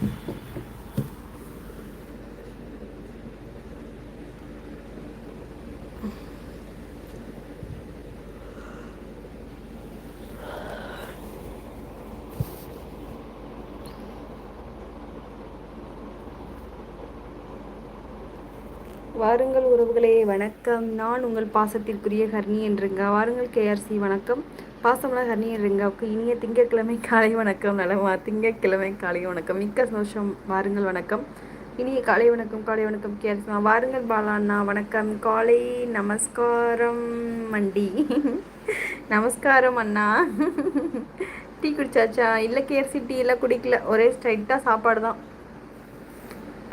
வாருங்கள் உறவுகளே வணக்கம். நான் உங்கள் பாசத்திற்குரிய ஹர்னி என்றுங்க. வாருங்கள் கேஆர்சி வணக்கம். பாசமலர் ஹர்னியர் ரிங்காவுக்கு இனிய திங்கட்கிழமை காலை வணக்கம் நலமா? திங்கட்கிழமை காலை வணக்கம். மிக்க சந்தோஷம். வாருங்கள் வணக்கம். இனிய காலை வணக்கம் காலை வணக்கம். கேர்ஸ்மா வாருங்கள் பாலா அண்ணா வணக்கம். காலை நமஸ்காரம் மண்டி. நமஸ்காரம் அண்ணா. டீ குடிச்சாச்சா? இல்லை கேஆர்சி டீ எல்லாம் குடிக்கல. ஒரே ஸ்ட்ரைட்டாக சாப்பாடு தான்.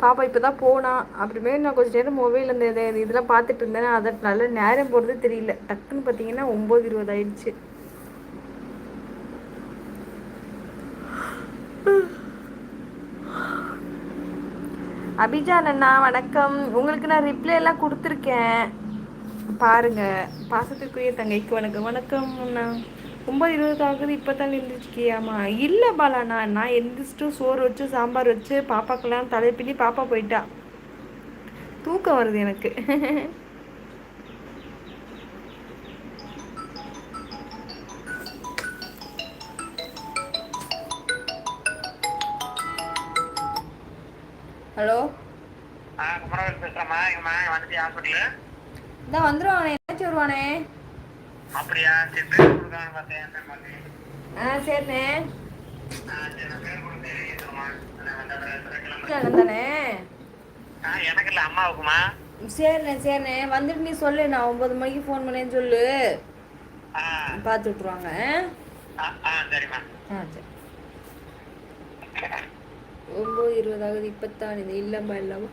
பாப்பா இப்போ தான் போனா. அப்புறமே நான் கொஞ்சம் நேரம் மொபைல் இந்த இதெல்லாம் பார்த்துட்டு இருந்தேன். அதை நல்ல நேரம் போகிறது தெரியல. டக்குன்னு பார்த்தீங்கன்னா ஒம்பது இருபது ஆயிடுச்சு. அபிஜான் அண்ணா வணக்கம். உங்களுக்கு நான் ரிப்ளை எல்லாம் கொடுத்துருக்கேன். பாருங்க பாசத்துக்குரிய தங்கைக்கு வணக்கம். வணக்கம் அண்ணா. ஒம்பது இருபது ஆகுது இப்போ தான் எழுந்திரிச்சிக்கியாமா இல்லை பாலாண்ணா நான் எழுந்திரிச்சிட்டு சோறு வச்சு சாம்பார் வச்சு பாப்பாக்கெல்லாம் தலைப்பிள்ளி பாப்பா போயிட்டா. தூக்கம் வருது எனக்கு. ஹலோ? பேசுறேம்மா. வந்துட்டு ஹாஸ்பிட்டலு? இதான் வந்துருவானே. என்னாச்சு வருவானே? அப்படியா? சரி பேர் கொடுக்கான்னு பார்த்தேன். ஆ சரிண்ணே தானே எனக்கு இல்லை அம்மாவுக்குமா சரிண்ணே சரிண்ணே வந்துட்டு நீ சொல்லு நான் ஒன்பது மணிக்கு ஃபோன் பண்ணேன்னு சொல்லு. பார்த்து விட்ருவாங்க ஆ சரிம்மா. ஆ சரி. ஒம்பது இருபதாவது இப்பத்தான் இது இல்லைம்மா இல்லாமல்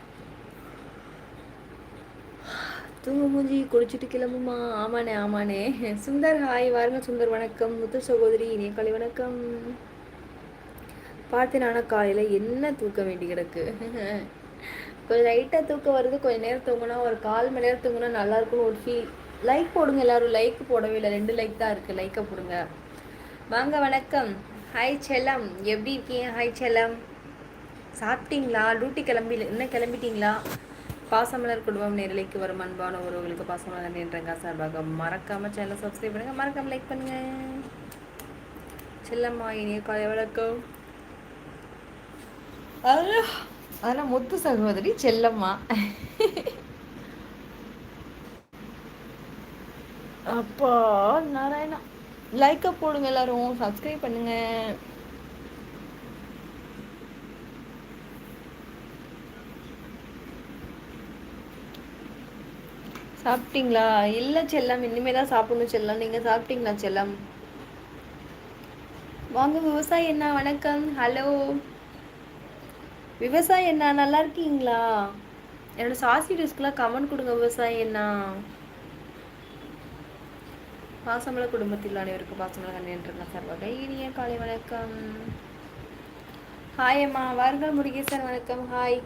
தூங்க மூஞ்சி குளிச்சுட்டு கிளம்புமா? ஆமாண்ணே ஆமாண்ணே. சுந்தர் ஹாய் வாருங்க சுந்தர் வணக்கம். முத்து சகோதரி இனிய காலை வணக்கம். பார்த்தேன் ஆனால் காலையில் என்ன தூக்க வேண்டி கிடக்கு? கொஞ்சம் லைட்டாக தூக்கம் வருது. கொஞ்சம் நேரம் தூங்கினா ஒரு கால் மணி நேரம் தூங்கினா நல்லா இருக்கும்னு ஒரு ஃபீல் லைக் போடுங்க எல்லாரும். லைக் போடவே இல்லை. ரெண்டு லைக் தான் இருக்குது லைக்கை போடுங்க. வாங்க வணக்கம். ஹாய் செல்லம். எப்படி இருக்கீங்க? ஹாய் செல்லம். சாப்பிட்டீங்களா? டியூட்டி கிளம்பி இன்னும் கிளம்பிட்டீங்களா? பாசமலர் குடும்பம் நேரலைக்கு வரும் அன்பான உறவுகளுக்கு பாசமலர் என்றங்க சார்பாக மறக்காம சேனலை சப்ஸ்கிரைப் பண்ணுங்க. மறக்காம லைக் பண்ணுங்க. செல்லம்மா இனிய காலை வணக்கம். அதெல்லாம் முத்து சகோதரி செல்லம்மா. அப்பா நாராயணா. லைக்கை போடுங்க எல்லாரும். சப்ஸ்கிரைப் பண்ணுங்க. சாப்பிட்டீங்களா? இல்லை செல்லம் இனிமே தான் சாப்பிடணும் செல்லம். நீங்கள் சாப்பிட்டீங்களா செல்லம்? வாங்க விவசாயி என்ன வணக்கம். ஹலோ விவசாயி என்ன நல்லா இருக்கீங்களா? என்னோட சாசி டிஸ்க்கெலாம் கமெண்ட் கொடுங்க விவசாயி என்ன பாசமல குடும்பத்தில் அனைவருக்கும் பாசமல கண்ணேன்றங்க சார் வகை இனிய காலை வணக்கம். ஹாய் அம்மா வாருங்கள் முருகேசன் வணக்கம். ஹாய்